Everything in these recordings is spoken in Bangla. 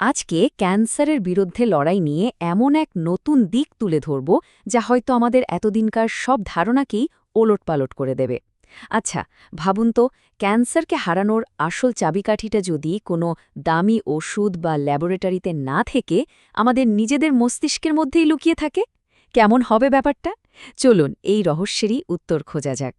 আজকে ক্যান্সারের বিরুদ্ধে লড়াই নিয়ে এমন এক নতুন দিক তুলে ধরব, যা হয়তো আমাদের এতদিনকার সব ধারণাকেই ওলটপালট করে দেবে। আচ্ছা ভাবুন তো, ক্যান্সারকে হারানোর আসল চাবিকাঠিটা যদি কোনো দামি ওষুধ বা ল্যাবরেটরিতে না থেকে আমাদের নিজেদের মস্তিষ্কের মধ্যেই লুকিয়ে থাকে? কেমন হবে ব্যাপারটা? চলুন, এই রহস্যেরই উত্তর খোঁজা যাক।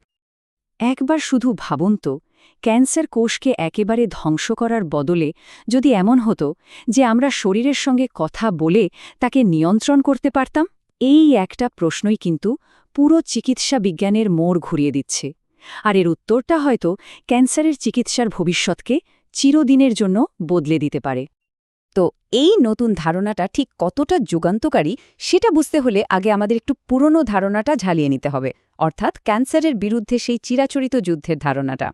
একবার শুধু ভাবুন তো ক্যান্সার কোষকে একেবারে ধ্বংস করার বদলে যদি এমন হতো যে আমরা শরীরের সঙ্গে কথা বলে তাকে নিয়ন্ত্রণ করতে পারতাম, এই একটা প্রশ্নই কিন্তু পুরো চিকিৎসা বিজ্ঞানের মোড় ঘুরিয়ে দিচ্ছে। আর এর উত্তরটা হয়তো ক্যান্সারের চিকিৎসার ভবিষ্যৎকে চিরদিনের জন্য বদলে দিতে পারে। তো এই নতুন ধারণাটা ঠিক কতটা যুগান্তকারী সেটা বুঝতে হলে আগে আমাদের একটু পুরনো ধারণাটা ঝালিয়ে নিতে হবে, অর্থাৎ ক্যান্সারের বিরুদ্ধে সেই চিরাচরিত যুদ্ধের ধারণাটা।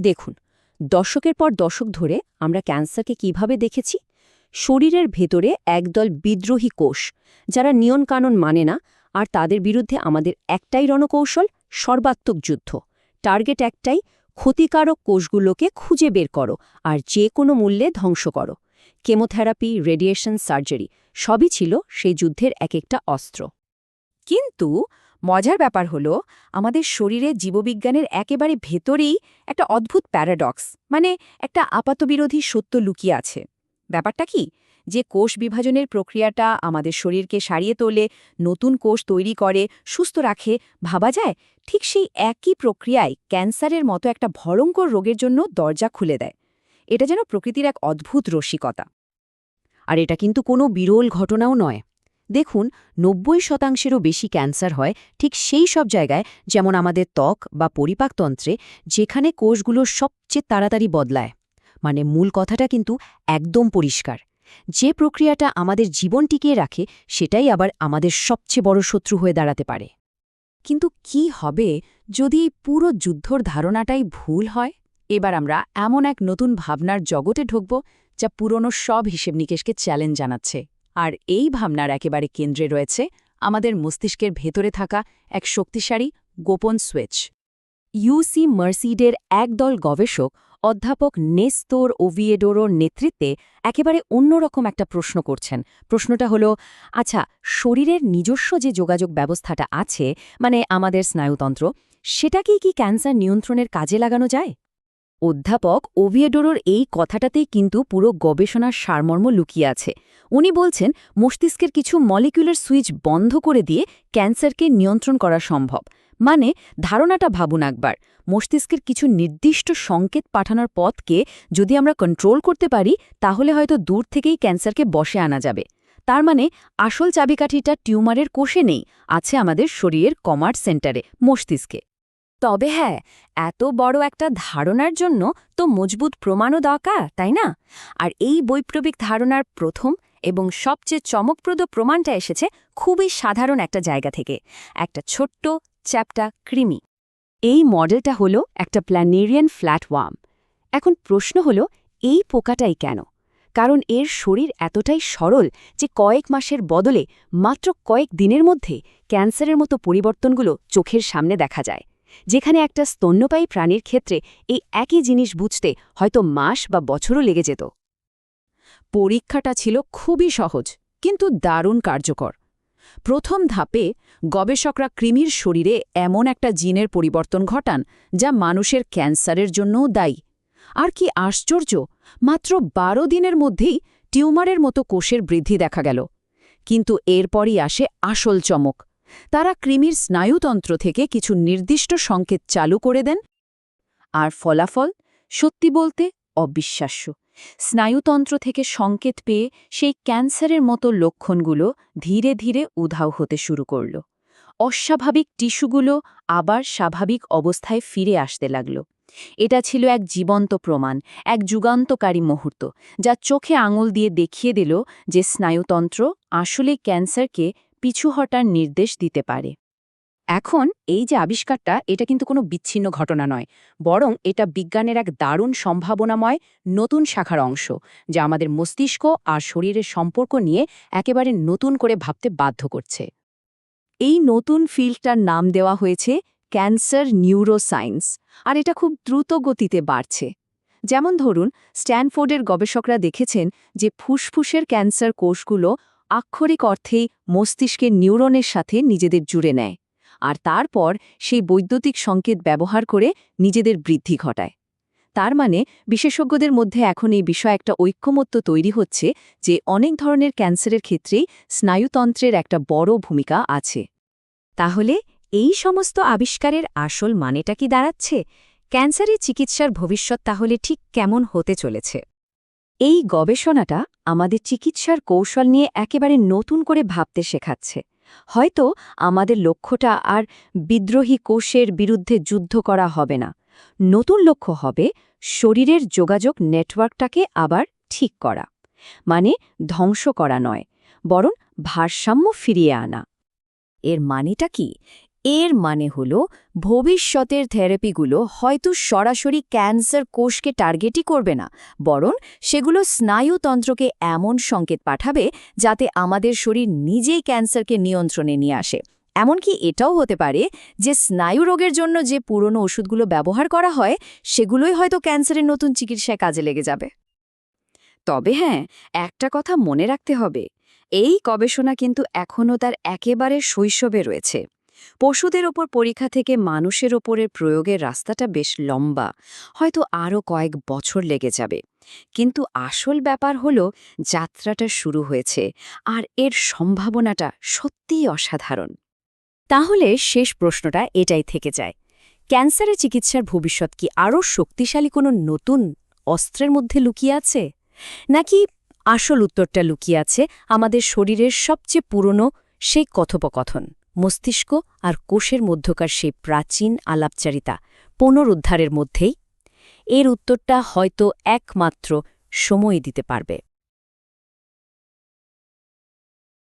দেখুন, দশকের পর দশক ধরে আমরা ক্যান্সারকে কীভাবে দেখেছি? শরীরের ভেতরে একদল বিদ্রোহী কোষ, যারা নিয়মকানুন মানে না, আর তাদের বিরুদ্ধে আমাদের একটাই রণকৌশল, সর্বাত্মক যুদ্ধ। টার্গেট একটাই, ক্ষতিকারক কোষগুলোকে খুঁজে বের করো, আর যে কোনো মূল্যে ধ্বংস করো। কেমোথেরাপি, রেডিয়েশন, সার্জারি, সবই ছিল সেই যুদ্ধের এক একটা অস্ত্র। কিন্তু মজার ব্যাপার হল, আমাদের শরীরে জীববিজ্ঞানের একেবারে ভেতরেই একটা অদ্ভুত প্যারাডক্স মানে একটা আপাতবিরোধী সত্য লুকিয়ে আছে। ব্যাপারটা কি? যে কোষ বিভাজনের প্রক্রিয়াটা আমাদের শরীরকে সারিয়ে তোলে, নতুন কোষ তৈরি করে, সুস্থ রাখে, ভাবা যায়, ঠিক সেই একই প্রক্রিয়ায় ক্যান্সারের মতো একটা ভয়ঙ্কর রোগের জন্য দরজা খুলে দেয়। এটা যেন প্রকৃতির এক অদ্ভুত রসিকতা। আর এটা কিন্তু কোনো বিরল ঘটনাও নয়। দেখুন, নব্বই শতাংশেরও বেশি ক্যান্সার হয় ঠিক সেই সব জায়গায় যেমন আমাদের ত্বক বা পরিপাকতন্ত্রে, যেখানে কোষগুলো সবচেয়ে তাড়াতাড়ি বদলায়। মানে মূল কথাটা কিন্তু একদম পরিষ্কার। যে প্রক্রিয়াটা আমাদের জীবন টিকিয়ে রাখে, সেটাই আবার আমাদের সবচেয়ে বড় শত্রু হয়ে দাঁড়াতে পারে। কিন্তু কি হবে যদি পুরো যুদ্ধর ধারণাটাই ভুল হয়? এবার আমরা এমন এক নতুন ভাবনার জগতে ঢুকব, যা পুরনো সব হিসেব নিকেশকে চ্যালেঞ্জ জানাচ্ছে। আর এই ভাবনার একেবারে কেন্দ্রে রয়েছে আমাদের মস্তিষ্কের ভেতরে থাকা এক শক্তিশালী গোপন সুইচ। ইউসি মার্সিডের একদল গবেষক, অধ্যাপক নেস্তোর ওভিয়েডোরোর নেতৃত্বে একেবারে অন্যরকম একটা প্রশ্ন করছেন। প্রশ্নটা হল আচ্ছা শরীরের নিজস্ব যে যোগাযোগ ব্যবস্থাটা আছে মানে আমাদের স্নায়ুতন্ত্র, সেটাকেই কি ক্যান্সার নিয়ন্ত্রণের কাজে লাগানো যায়? অধ্যাপক ওভিয়েডোরোর এই কথাটাতেই কিন্তু পুরো গবেষণার সারমর্ম লুকিয়ে আছে। উনি বলছেন, মস্তিষ্কের কিছু মলিকুলার সুইচ বন্ধ করে দিয়ে ক্যান্সারকে নিয়ন্ত্রণ করা সম্ভব। মানে ধারণাটা ভাবুন একবার, মস্তিষ্কের কিছু নির্দিষ্ট সংকেত পাঠানোর পথকে যদি আমরা কন্ট্রোল করতে পারি, তাহলে হয়তো দূর থেকেই ক্যান্সারকে বসে আনা যাবে। তার মানে আসল চাবিকাঠিটা টিউমারের কোষে নেই, আছে আমাদের শরীরের কমার্স সেন্টারে, মস্তিষ্কে। তবে হ্যাঁ এত বড় একটা ধারণার জন্য তো মজবুত প্রমাণও দরকার, তাই না? আর এই বৈপ্লবিক ধারণার প্রথম এবং সবচেয়ে চমকপ্রদ প্রমাণটা এসেছে খুবই সাধারণ একটা জায়গা থেকে, একটা ছোট্ট চ্যাপটা কৃমি। এই মডেলটা হলো একটা প্ল্যানেরিয়ান ফ্ল্যাটওয়ার্ম। এখন প্রশ্ন হলো, এই পোকাটাই কেন? কারণ এর শরীর এতটাই সরল যে কয়েক মাসের বদলে মাত্র কয়েক দিনের মধ্যে ক্যান্সারের মতো পরিবর্তনগুলো চোখের সামনে দেখা যায়। যেখানে একটা স্তন্যপায়ী প্রাণীর ক্ষেত্রে এই একই জিনিস বুঝতে হয়তো মাস বা বছরও লেগে যেত। পরীক্ষাটা ছিল খুবই সহজ, কিন্তু দারুণ কার্যকর। প্রথম ধাপে গবেষকরা কৃমির শরীরে এমন একটা জিনের পরিবর্তন ঘটান যা মানুষের ক্যান্সারের জন্যও দায়ী। আর কি আশ্চর্য, মাত্র বারো দিনের মধ্যেই টিউমারের মতো কোষের বৃদ্ধি দেখা গেল। কিন্তু এরপরই আসে আসল চমক তারা কৃমির স্নায়ুতন্ত্র থেকে কিছু নির্দিষ্ট সংকেত চালু করে দেন। আর ফলাফল? সত্যি বলতে অবিশ্বাস্য। স্নায়ুতন্ত্র থেকে সংকেত পেয়ে সেই ক্যান্সারের মতো লক্ষণগুলো ধীরে ধীরে উধাও হতে শুরু করল। অস্বাভাবিক টিস্যুগুলো আবার স্বাভাবিক অবস্থায় ফিরে আসতে লাগল। এটা ছিল এক জীবন্ত প্রমাণ, এক যুগান্তকারী মুহূর্ত, যা চোখে আঙুল দিয়ে দেখিয়ে দিল যে স্নায়ুতন্ত্র আসলে ক্যান্সারকে পিছু হটার নির্দেশ দিতে পারে। এখন, এই যে আবিষ্কারটা, এটা কিন্তু কোনো বিচ্ছিন্ন ঘটনা নয়, বরং এটা বিজ্ঞানের এক দারুণ সম্ভাবনাময় নতুন শাখার অংশ, যা আমাদের মস্তিষ্ক আর শরীরের সম্পর্ক নিয়ে একেবারে নতুন করে ভাবতে বাধ্য করছে। এই নতুন ফিল্ডটার নাম দেওয়া হয়েছে ক্যান্সার নিউরোসায়েন্স আর এটা খুব দ্রুত গতিতে বাড়ছে। যেমন ধরুন, স্ট্যানফোর্ডের গবেষকরা দেখেছেন যে ফুসফুসের ক্যান্সার কোষগুলো আক্ষরিক অর্থেই মস্তিষ্কের নিউরনের সাথে নিজেদের জুড়ে নেয়, আর তারপর সেই বৈদ্যুতিক সংকেত ব্যবহার করে নিজেদের বৃদ্ধি ঘটায়। তার মানে বিশেষজ্ঞদের মধ্যে এখন এই বিষয়ে একটা ঐক্যমত্য তৈরি হচ্ছে যে অনেক ধরনের ক্যান্সারের ক্ষেত্রেই স্নায়ুতন্ত্রের একটা বড় ভূমিকা আছে। তাহলে এই সমস্ত আবিষ্কারের আসল মানেটা কি দাঁড়াচ্ছে? ক্যান্সারের চিকিৎসার ভবিষ্যৎ তাহলে ঠিক কেমন হতে চলেছে? এই গবেষণাটা আমাদের চিকিৎসার কৌশল নিয়ে একেবারে নতুন করে ভাবতে শেখাচ্ছে। হয়তো আমাদের লক্ষ্যটা আর বিদ্রোহী কোষের বিরুদ্ধে যুদ্ধ করা হবে না। নতুন লক্ষ্য হবে শরীরের যোগাযোগ নেটওয়ার্কটাকে আবার ঠিক করা। মানে ধ্বংস করা নয়, বরং ভারসাম্য ফিরিয়ে আনা। এর মানেটা কি? এর মানে হল, ভবিষ্যতের থেরাপিগুলো হয়তো সরাসরি ক্যান্সার কোষকে টার্গেটই করবে না, বরং সেগুলো স্নায়ুতন্ত্রকে এমন সংকেত পাঠাবে যাতে আমাদের শরীর নিজেই ক্যান্সারকে নিয়ন্ত্রণে নিয়ে আসে। এমনকি এটাও হতে পারে যে স্নায়ু রোগের জন্য যে পুরনো ওষুধগুলো ব্যবহার করা হয়, সেগুলোই হয়তো ক্যান্সারের নতুন চিকিৎসায় কাজে লেগে যাবে। তবে হ্যাঁ একটা কথা মনে রাখতে হবে, এই গবেষণা কিন্তু এখনও তার একেবারে শৈশবে রয়েছে। পশুদের ওপর পরীক্ষা থেকে মানুষের ওপরের প্রয়োগের রাস্তাটা বেশ লম্বা। হয়তো আরও কয়েক বছর লেগে যাবে। কিন্তু আসল ব্যাপার হল, যাত্রাটা শুরু হয়েছে আর এর সম্ভাবনাটা সত্যিই অসাধারণ। তাহলে শেষ প্রশ্নটা এটাই থেকে যায়। ক্যান্সারের চিকিৎসার ভবিষ্যৎ কি আরও শক্তিশালী কোনো নতুন অস্ত্রের মধ্যে লুকিয়ে আছে? নাকি আসল উত্তরটা লুকিয়ে আছে আমাদের শরীরের সবচেয়ে পুরনো সেই কথোপকথন? মস্তিষ্ক আর কোষের মধ্যকার সেই প্রাচীন আলাপচারিতা পুনরুদ্ধারের মধ্যেই এর উত্তরটা হয়তো একমাত্র সময় দিতে পারবে।